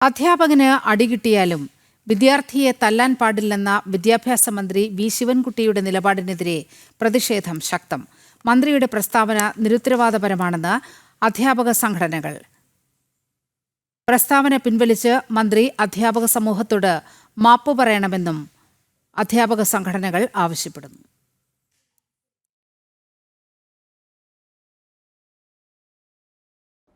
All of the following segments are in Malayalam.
അധ്യാപകന് അടികിട്ടിയാലും വിദ്യാർത്ഥിയെ തല്ലാൻ പാടില്ലെന്ന വിദ്യാഭ്യാസ മന്ത്രി വി ശിവൻകുട്ടിയുടെ നിലപാടിനെതിരെ പ്രതിഷേധം ശക്തം. മന്ത്രിയുടെ പ്രസ്താവന നിരുത്തരവാദപരമാണെന്ന് അധ്യാപക സംഘടനകൾ. പ്രസ്താവന പിൻവലിച്ച് മന്ത്രി അധ്യാപക സമൂഹത്തോട് മാപ്പ് പറയണമെന്നും അധ്യാപക സംഘടനകൾ ആവശ്യപ്പെടുന്നു.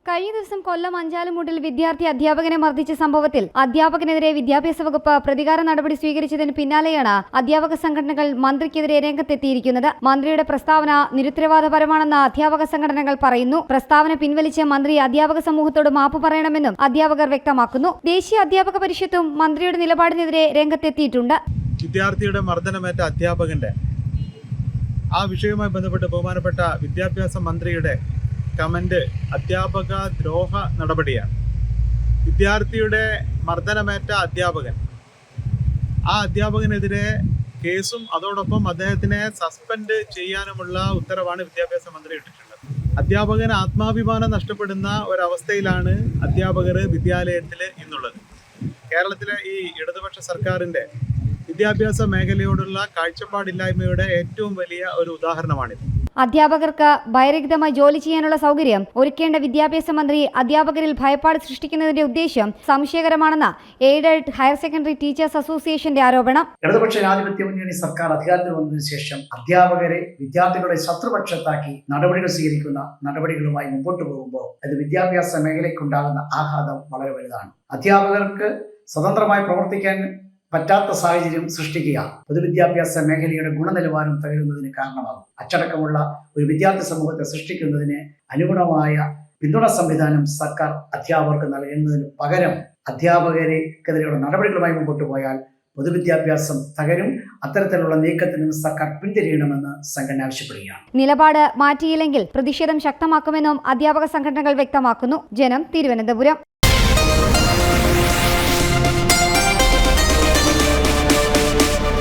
കഴിഞ്ഞ ദിവസം കൊല്ലം അഞ്ചാലുമൂട്ടിൽ വിദ്യാർത്ഥി അധ്യാപകനെ മർദ്ദിച്ച സംഭവത്തിൽ അധ്യാപകനെതിരെ വിദ്യാഭ്യാസ വകുപ്പ് പ്രതികാര നടപടി സ്വീകരിച്ചതിന് പിന്നാലെയാണ് അധ്യാപക സംഘടനകൾ മന്ത്രിക്കെതിരെ രംഗത്തെത്തിയിരിക്കുന്നത്. മന്ത്രിയുടെ പ്രസ്താവന നിരുത്തരവാദപരമാണെന്ന് അധ്യാപക സംഘടനകൾ പറയുന്നു. പ്രസ്താവന പിൻവലിച്ച് മന്ത്രി അധ്യാപക സമൂഹത്തോട് മാപ്പ് പറയണമെന്നും അധ്യാപകർ വ്യക്തമാക്കുന്നു. ദേശീയ അധ്യാപക പരിഷത്തും മന്ത്രിയുടെ നിലപാടിനെതിരെ രംഗത്തെത്തിയിട്ടുണ്ട്. വിദ്യാർത്ഥിയുടെ മർദ്ദനമേറ്റ അധ്യാപകന്റെ ആ വിഷയവുമായി ബന്ധപ്പെട്ട് ബഹുമാനപ്പെട്ട വിദ്യാഭ്യാസ മന്ത്രിയുടെ കമന്റ് അധ്യാപക ദ്രോഹ നടപടിയാണ്. വിദ്യാർത്ഥിയുടെ മർദ്ദനമേറ്റ അധ്യാപകൻ. ആ അധ്യാപകനെതിരെ കേസും അതോടൊപ്പം അദ്ദേഹത്തിനെ സസ്പെൻഡ് ചെയ്യാനുമുള്ള ഉത്തരവാണ് വിദ്യാഭ്യാസ മന്ത്രി ഇട്ടിട്ടുള്ളത്. അധ്യാപകന് ആത്മാഭിമാനം നഷ്ടപ്പെടുന്ന ഒരവസ്ഥയിലാണ് അധ്യാപകർ വിദ്യാലയത്തിൽ ഇന്നുള്ളത്. കേരളത്തിലെ ഈ ഇടതുപക്ഷ സർക്കാരിന്റെ വിദ്യാഭ്യാസ മേഖലയോടുള്ള കാഴ്ചപ്പാടില്ലായ്മയുടെ ഏറ്റവും വലിയ ഒരു ഉദാഹരണമാണിത്. അധ്യാപകർക്ക് ഭയരഹിതമായി ജോലി ചെയ്യാനുള്ള സൗകര്യം ഒരുക്കേണ്ട വിദ്യാഭ്യാസ മന്ത്രി അധ്യാപകരിൽ ഭയപ്പാട് സൃഷ്ടിക്കുന്നതിന്റെ ഉദ്ദേശ്യം സംശയകരമാണെന്ന് എയ്ഡഡ് ഹയർ സെക്കൻഡറി ടീച്ചേഴ്സ് അസോസിയേഷന്റെ ആരോപണം. ഇടതുപക്ഷ ജനാധിപത്യ മുന്നണി സർക്കാർ അധികാരത്തിൽ വന്നതിന് ശേഷം അധ്യാപകരെ വിദ്യാർത്ഥികളുടെ ശത്രുപക്ഷത്താക്കി നടപടികൾ സ്വീകരിക്കുന്ന നടപടികളുമായി മുമ്പോട്ട് പോകുമ്പോൾ അത് വിദ്യാഭ്യാസ മേഖലയ്ക്കുണ്ടാകുന്ന ആഘാതം വളരെ വലുതാണ്. അധ്യാപകർക്ക് സ്വതന്ത്രമായി പ്രവർത്തിക്കാൻ പറ്റാത്ത സാഹചര്യം സൃഷ്ടിക്കുക. പൊതുവിദ്യാഭ്യാസ മേഖലയുടെ ഗുണനിലവാരം തകരുന്നതിന് കാരണമാകും. അച്ചടക്കമുള്ള ഒരു വിദ്യാർത്ഥി സമൂഹത്തെ സൃഷ്ടിക്കുന്നതിന് അനുഗുണമായ പിന്തുണ സംവിധാനം സർക്കാർ അധ്യാപകർക്ക് നൽകുന്നതിന് പകരം അധ്യാപകരെക്കെതിരെയുള്ള നടപടികളുമായി മുമ്പോട്ട് പോയാൽ പൊതുവിദ്യാഭ്യാസം തകരും. അത്തരത്തിലുള്ള നീക്കത്തിൽ നിന്ന് സർക്കാർ പിന്തിരിയണമെന്ന് സംഘടന ആവശ്യപ്പെടുകയാണ്. നിലപാട് മാറ്റിയില്ലെങ്കിൽ പ്രതിഷേധം ശക്തമാക്കുമെന്നും അധ്യാപക സംഘടനകൾ വ്യക്തമാക്കുന്നു. ജനം തിരുവനന്തപുരം.